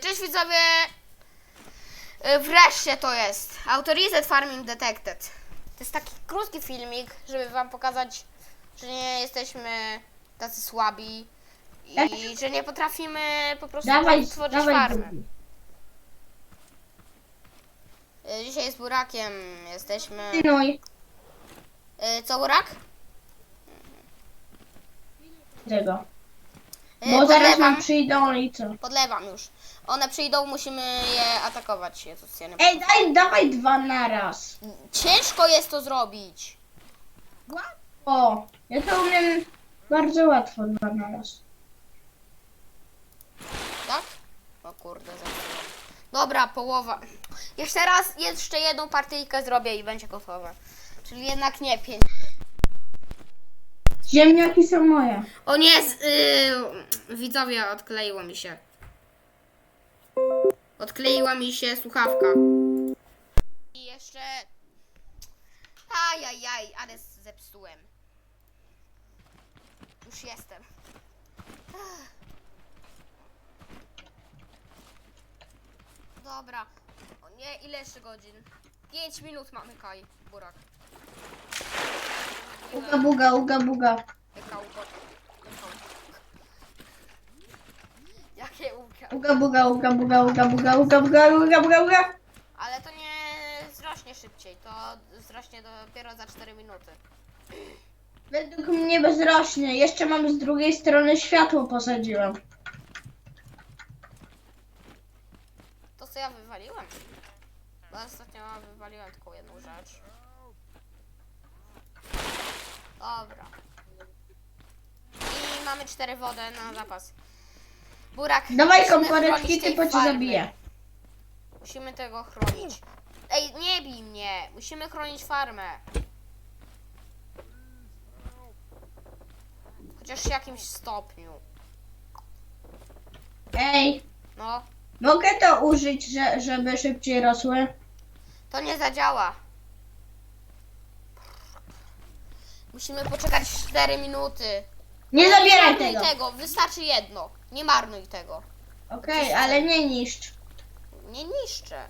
Cześć widzowie! Y, Wreszcie to jest Autorized Farming Detected. To jest taki krótki filmik, żeby wam pokazać, że nie jesteśmy tacy słabi i że nie potrafimy po prostu Dawaj, stworzyć dawaj farmy. Y, Dzisiaj z burakiem jesteśmy... Pilnuj Y, Co burak? tego. Bo zaraz podlewam, nam przyjdą i co? podlewam już. One przyjdą, musimy je atakować. Jezus, ja nie... Ej, daj, dawaj dwa na raz. Ciężko jest to zrobić. O, ja to umiem bardzo łatwo dwa na raz. Tak? O kurde, zepsułem. Dobra, połowa. Jeszcze raz, jeszcze jedną partyjkę zrobię i będzie gotowe. Czyli jednak nie pięć. Ziemniaki są moje. O nie, z, yy, widzowie, odkleiło mi się. Odkleiła mi się słuchawka. I jeszcze... Ajajaj, ale zepsułem. Już jestem. Dobra. O nie, ile jeszcze godzin? 5 minut mamy, Kaj. Burak. Uga buga, uga buga. Jaka ugo- Jakie uga? Uga buga, uga buga, uga buga, uga buga, uga buga, uga. Ale to nie zrośnie szybciej, to zrośnie dopiero za 4 minuty. Według mnie bezrośnie. Jeszcze mam z drugiej strony światło posadziłem. To co ja wywaliłem? Bo ostatnio wywaliłem tylko jedną rzecz. Dobra. I mamy cztery wody na zapas. Burak. Dawaj musimy komporeczki, chronić tej tylko cię farmy. zabiję. Musimy tego chronić. Ej, nie bij mnie! Musimy chronić farmę. Chociaż w jakimś stopniu. Ej, No, mogę to użyć, że, żeby szybciej rosły? to nie zadziała. Musimy poczekać 4 minuty. Nie zabieraj marnuj tego. tego, wystarczy jedno. Nie marnuj tego. Okej, ale nie niszcz. Nie niszczę.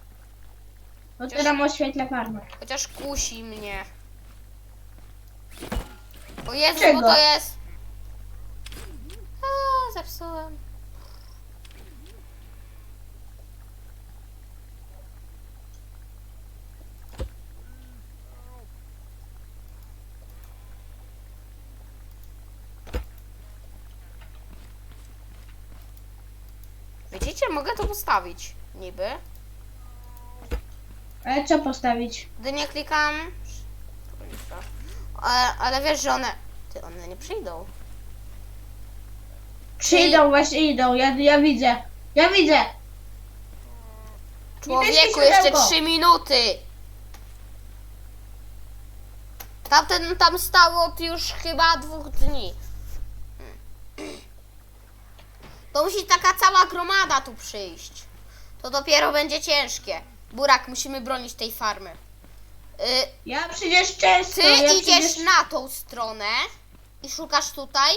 Nam oświetla farmę. Chociaż kusi mnie. O Jezu, Czego? bo to jest... A, zepsułem. Widzicie, mogę to postawić. Niby. Ale co postawić? Gdy nie klikam. Ale, ale wiesz, że one. Ty, one nie przyjdą. Przyjdą, właśnie idą. Ja, ja widzę. Ja widzę. Człowieku, światełko. jeszcze 3 minuty. Tamten tam stał od już chyba dwóch dni. To musi taka cała gromada tu przyjść. To dopiero będzie ciężkie. Burak, musimy bronić tej farmy. Y, Ja przecież często. Ty ja idziesz przecież... na tą stronę i szukasz tutaj,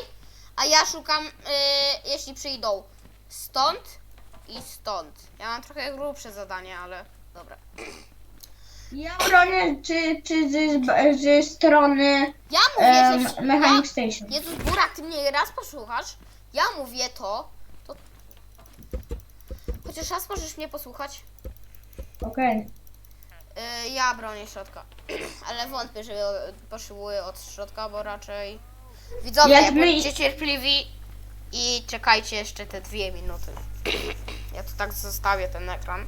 a ja szukam, y, jeśli przyjdą stąd i stąd. Ja mam trochę grubsze zadanie, ale dobra. Ja bronię czy, czy z, z strony Ja mówię, em, że... Mechanic Station. Jezus, Burak, ty mnie raz posłuchasz? Ja mówię to... Chociaż raz możesz mnie posłuchać. Okej. Y, ja bronię środka. Ale wątpię, że potrzebuję od środka, bo raczej... Widzowie, Jak my- bądźcie cierpliwi i czekajcie jeszcze te dwie minuty. Ja tu tak zostawię ten ekran.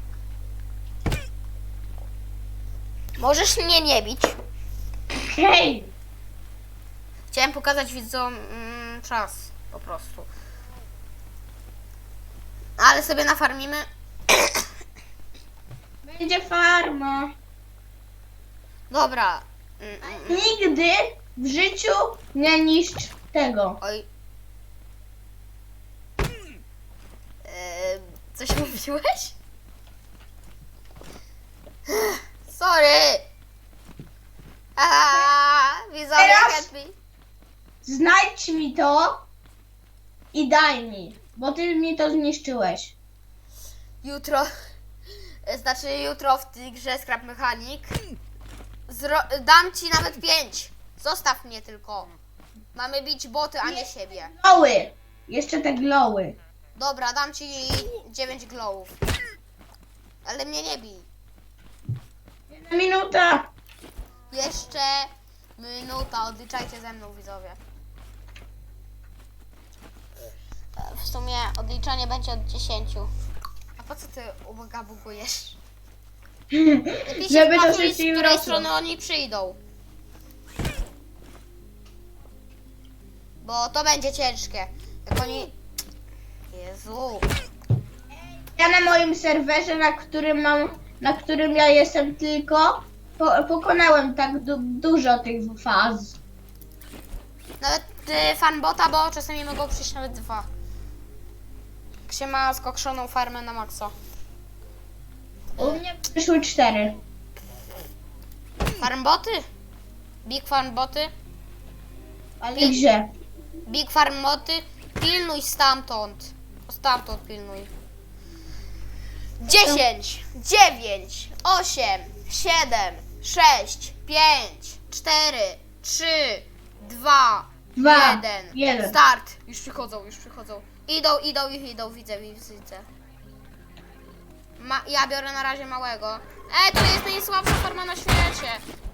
Możesz mnie nie bić. Hej! Chciałem pokazać widzom mm, czas po prostu. Ale sobie nafarmimy. Będzie farma. Dobra. Mm, mm, mm. Nigdy w życiu nie niszcz tego. Oj. Eee, coś mówiłeś? Sorry. A, widzowie, Teraz-. Znajdź mi to i daj mi, bo ty mi to zniszczyłeś. jutro, znaczy jutro w tej grze Scrap Mechanic zro- dam ci nawet pięć. Zostaw mnie tylko. Mamy bić boty, a nie siebie. Glowy! Jeszcze te glowy. Dobra, dam ci 9 glowów. Ale mnie nie bij. Jedna minuta. Jeszcze minuta, odliczajcie ze mną widzowie. E, W sumie odliczanie będzie od 10. A po co ty uwaga bugujesz? Żeby to szybciej z której urosło. strony oni przyjdą. Bo to będzie ciężkie. Jak oni... Jezu. Ja na moim serwerze, na którym mam, na którym ja jestem tylko, po, pokonałem tak du dużo tych faz. Nawet y, fanbota, bo czasami mogą przyjść nawet dwa. Jak się ma skokszoną farmę na maksa. U mnie przyszły cztery. Farmboty? Big farmboty? Ale gdzie? Big farmboty? Pilnuj stamtąd. Stamtąd pilnuj. 10, 9, 8, 7, 6, 5, 4, 3, 2, Dwa, 1. jeden. Start. Już przychodzą, już przychodzą. Idą, idą, ich idą, widzę, widzę. Ma, ja biorę na razie małego. Ej, to jest najsłabsza farma na świecie.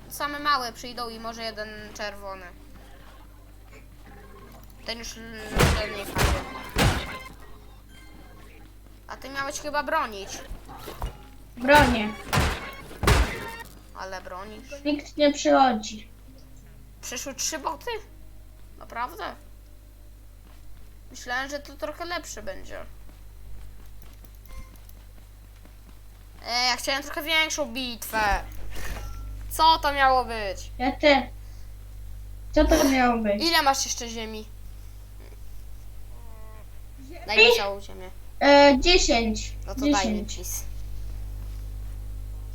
Same małe przyjdą i może jeden czerwony. Ten już l- nie. A ty miałeś chyba bronić. Bronię. Ale bronisz. Nikt nie przychodzi. Przyszły trzy boty? Naprawdę? Myślałem, że to trochę lepsze będzie. Ej, ja chciałem trochę większą bitwę. Co to miało być? Ja te. Co to miało być? Ile masz jeszcze ziemi? Daj mi całą ziemię. E, 10. No to daj mi, 10. please.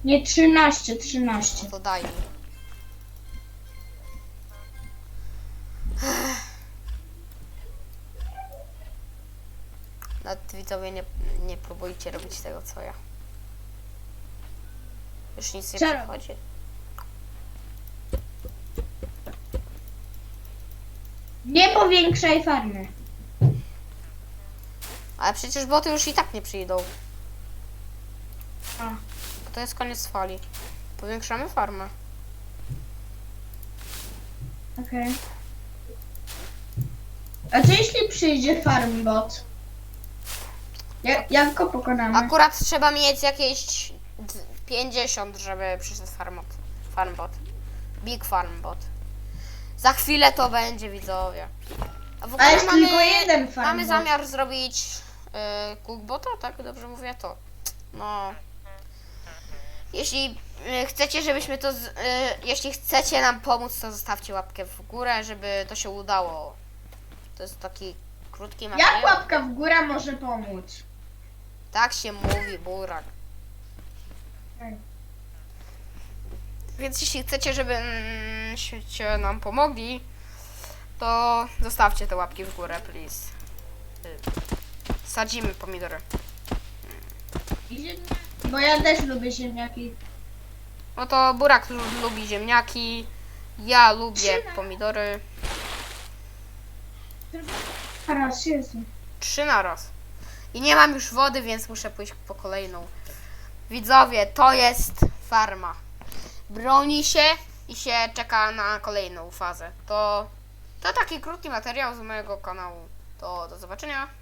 Nie 13, 13. No to daj mi. Nawet widzowie nie, nie próbujcie robić tego co ja. Już nic nie Co przechodzi. Nie powiększaj farmy. Ale przecież boty już i tak nie przyjdą. A. Bo to jest koniec fali. Powiększamy farmę. Okej. A co jeśli przyjdzie farmbot? Jak, jak go pokonamy? Akurat trzeba mieć jakieś d- 50, żeby przyszedł farmbot. farmbot. Big farmbot. Za chwilę to będzie, widzowie. A w A ogóle jest mamy, tylko jeden farmbot. mamy zamiar zrobić yy, cookbota, tak? Dobrze mówię to. No. Jeśli y, chcecie, żebyśmy to. Z, y, jeśli chcecie nam pomóc, to zostawcie łapkę w górę, żeby to się udało. To jest taki krótki materiał. Jak łapka w górę może pomóc? Tak się mówi, burak. Okej. Więc jeśli chcecie, żeby mm, się nam pomogli, to zostawcie te łapki w górę, please. Y, Sadzimy pomidory. I ziemniaki. Bo ja też lubię ziemniaki. No to Burak lu- lubi ziemniaki, ja lubię pomidory. Teraz Jezu. Trzy na raz. I nie mam już wody, więc muszę pójść po kolejną. Widzowie, to jest farma. Broni się i się czeka na kolejną fazę. To, to taki krótki materiał z mojego kanału. To do zobaczenia.